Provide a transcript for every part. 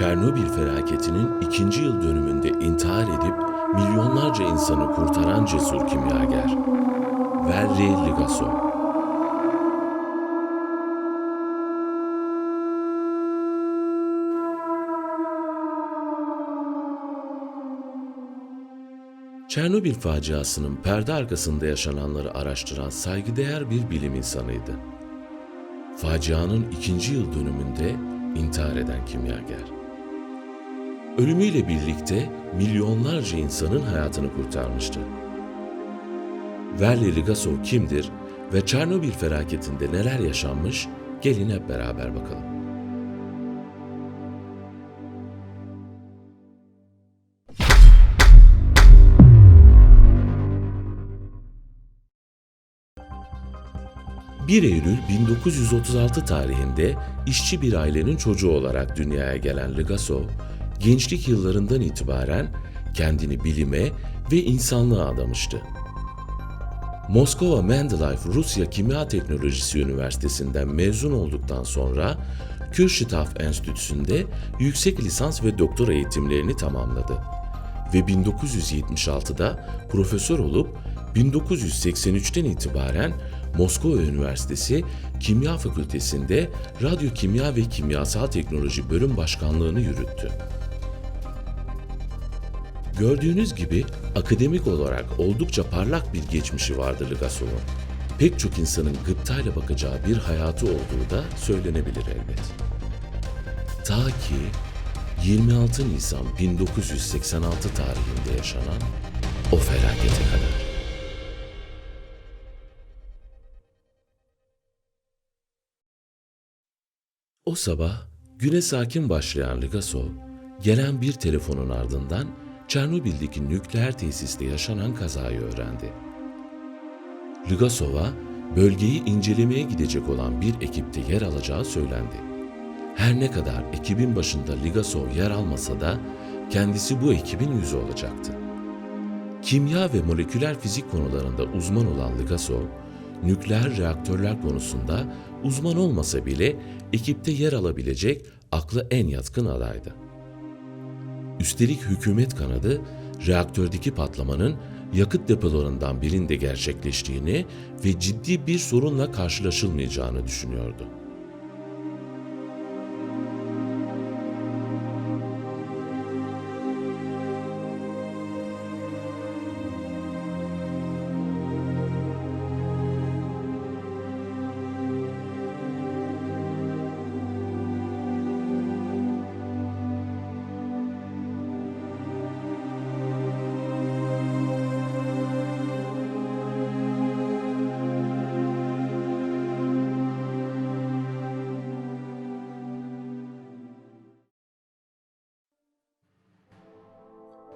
Çernobil felaketinin ikinci yıl dönümünde intihar edip milyonlarca insanı kurtaran cesur kimyager. Verri Ligasov. Çernobil faciasının perde arkasında yaşananları araştıran saygıdeğer bir bilim insanıydı. Facianın ikinci yıl dönümünde intihar eden kimyager. Ölümüyle birlikte milyonlarca insanın hayatını kurtarmıştı. Verli Ligasov kimdir ve Çernobil felaketinde neler yaşanmış? Gelin hep beraber bakalım. ...1 Eylül 1936 tarihinde işçi bir ailenin çocuğu olarak dünyaya gelen Ligasov, gençlik yıllarından itibaren kendini bilime ve insanlığa adamıştı. Moskova Mendeleev Rusya Kimya Teknolojisi Üniversitesi'nden mezun olduktan sonra Kürşatov Enstitüsü'nde yüksek lisans ve doktora eğitimlerini tamamladı ve 1976'da profesör olup 1983'ten itibaren Moskova Üniversitesi Kimya Fakültesi'nde Radyokimya ve Kimyasal Teknoloji Bölüm Başkanlığını yürüttü. Gördüğünüz gibi akademik olarak oldukça parlak bir geçmişi vardı Ligasov'un. Pek çok insanın gıptayla bakacağı bir hayatı olduğu da söylenebilir elbet. Ta ki 26 Nisan 1986 tarihinde yaşanan o felakete kadar. O sabah güne sakin başlayan Ligasov, gelen bir telefonun ardından Çernobil'deki nükleer tesiste yaşanan kazayı öğrendi. Ligasov'a bölgeyi incelemeye gidecek olan bir ekipte yer alacağı söylendi. Her ne kadar ekibin başında Ligasov yer almasa da kendisi bu ekibin yüzü olacaktı. Kimya ve moleküler fizik konularında uzman olan Ligasov, nükleer reaktörler konusunda uzman olmasa bile ekipte yer alabilecek aklı en yatkın adaydı. Üstelik hükümet kanadı reaktördeki patlamanın yakıt depolarından birinde gerçekleştiğini ve ciddi bir sorunla karşılaşılmayacağını düşünüyordu.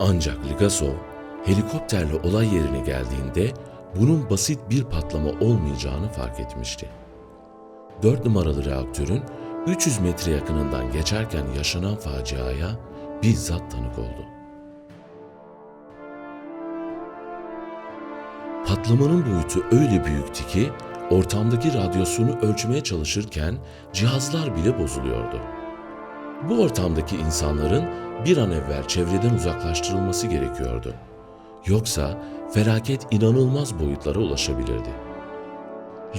Ancak Ligasov helikopterle olay yerine geldiğinde bunun basit bir patlama olmayacağını fark etmişti. 4 numaralı reaktörün 300 metre yakınından geçerken yaşanan faciaya bizzat tanık oldu. Patlamanın boyutu öyle büyüktü ki ortamdaki radyasyonu ölçmeye çalışırken cihazlar bile bozuluyordu. Bu ortamdaki insanların bir an evvel çevreden uzaklaştırılması gerekiyordu. Yoksa felaket inanılmaz boyutlara ulaşabilirdi.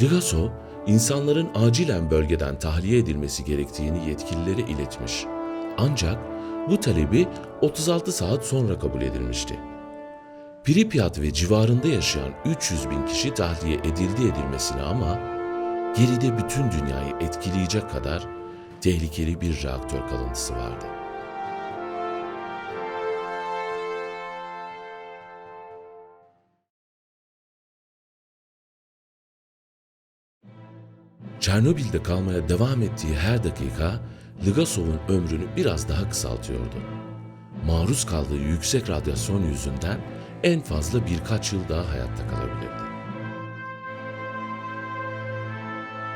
Ligasov, insanların acilen bölgeden tahliye edilmesi gerektiğini yetkililere iletmiş. Ancak bu talebi 36 saat sonra kabul edilmişti. Pripyat ve civarında yaşayan 300 bin kişi tahliye edildi edilmesine ama geride bütün dünyayı etkileyecek kadar tehlikeli bir reaktör kalıntısı vardı. Çernobil'de kalmaya devam ettiği her dakika Ligasov'un ömrünü biraz daha kısaltıyordu. Maruz kaldığı yüksek radyasyon yüzünden en fazla birkaç yıl daha hayatta kalabilirdi.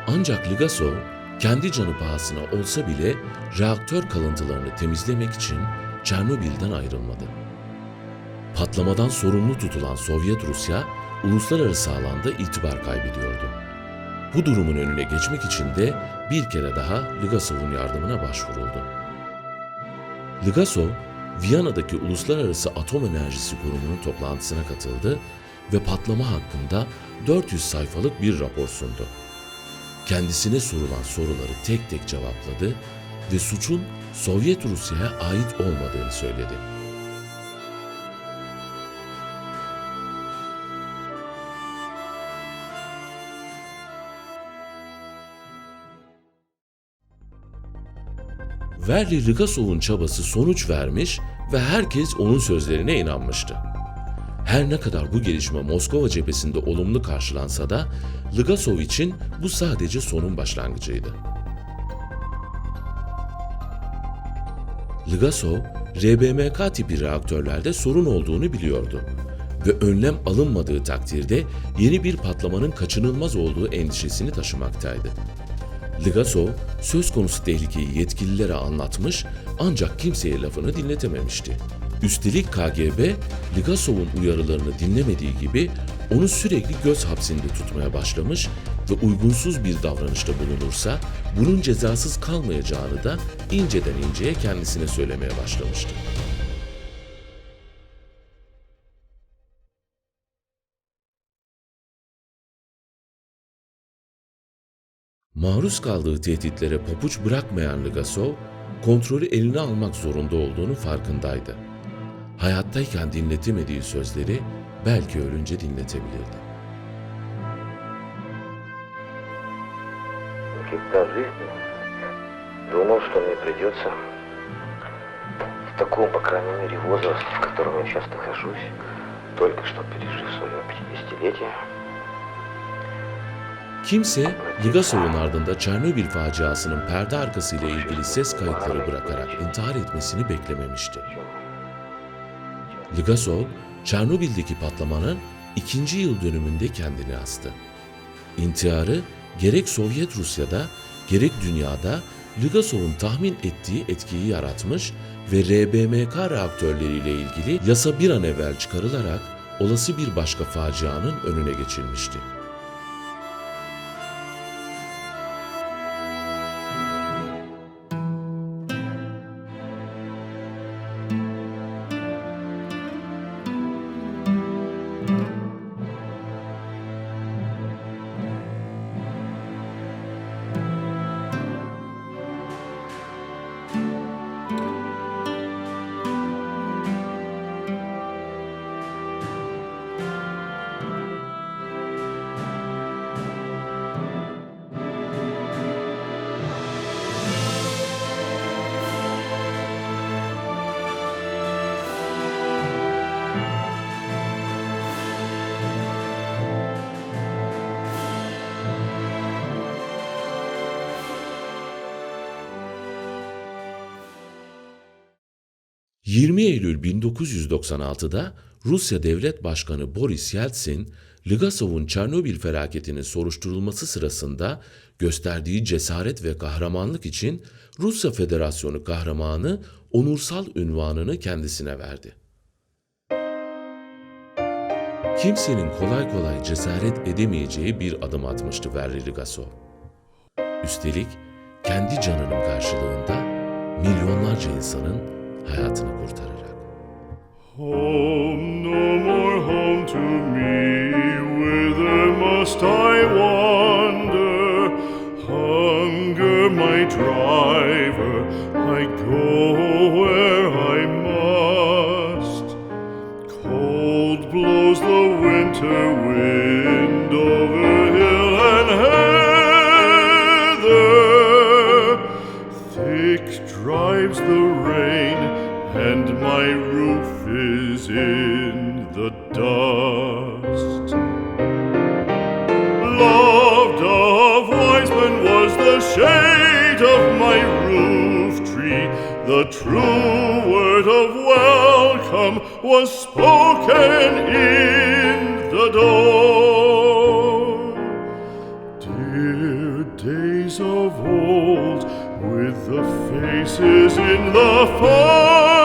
Ancak Ligasov kendi canı pahasına olsa bile reaktör kalıntılarını temizlemek için Çernobil'den ayrılmadı. Patlamadan sorumlu tutulan Sovyet Rusya, uluslararası alanda itibar kaybediyordu. Bu durumun önüne geçmek için de bir kere daha Ligasov'un yardımına başvuruldu. Ligasov, Viyana'daki Uluslararası Atom Enerjisi Kurumu'nun toplantısına katıldı ve patlama hakkında 400 sayfalık bir rapor sundu. Kendisine sorulan soruları tek tek cevapladı ve suçun Sovyet Rusya'ya ait olmadığını söyledi. Verli Rigasov'un çabası sonuç vermiş ve herkes onun sözlerine inanmıştı. Her ne kadar bu gelişme Moskova cephesinde olumlu karşılansa da Ligasov için bu sadece sonun başlangıcıydı. Ligasov, RBMK tipi reaktörlerde sorun olduğunu biliyordu ve önlem alınmadığı takdirde yeni bir patlamanın kaçınılmaz olduğu endişesini taşımaktaydı. Ligasov söz konusu tehlikeyi yetkililere anlatmış ancak kimseye lafını dinletememişti. Üstelik KGB, Ligasov'un uyarılarını dinlemediği gibi onu sürekli göz hapsinde tutmaya başlamış ve uygunsuz bir davranışta bulunursa bunun cezasız kalmayacağını da inceden inceye kendisine söylemeye başlamıştı. Maruz kaldığı tehditlere papuç bırakmayan Ligasov, kontrolü eline almak zorunda olduğunu farkındaydı Hayattayken dinletemediği sözleri belki ölünce dinletebilirdi. Никогда в жизни думал, что мне придется в таком, по крайней мере, возрасте, в котором я сейчас нахожусь, только что пережив свое 50-летие, Kimse Ligasov'un ardında Çernobil faciasının perde arkasıyla ilgili ses kayıtları bırakarak intihar etmesini beklememişti. Ligasov, Çernobil'deki patlamanın ikinci yıl dönümünde kendini astı. İntiharı gerek Sovyet Rusya'da gerek dünyada Ligasov'un tahmin ettiği etkiyi yaratmış ve RBMK reaktörleriyle ilgili yasa bir an evvel çıkarılarak olası bir başka facianın önüne geçilmişti. ...20 Eylül 1996'da Rusya Devlet Başkanı Boris Yeltsin, Ligasov'un Çernobil felaketinin soruşturulması sırasında gösterdiği cesaret ve kahramanlık için Rusya Federasyonu kahramanı onursal ünvanını kendisine verdi. Kimsenin kolay kolay cesaret edemeyeceği bir adım atmıştı Verli Ligasov. Üstelik kendi canının karşılığında milyonlarca insanın hayatını blows the winter wind over hill and heather. Thick drives the rain, and my roof is in the dust. Loved of wise men was the shade of my roof tree. The true word of welcome was spoken in the door. Dear days of old, with the faces in the fire.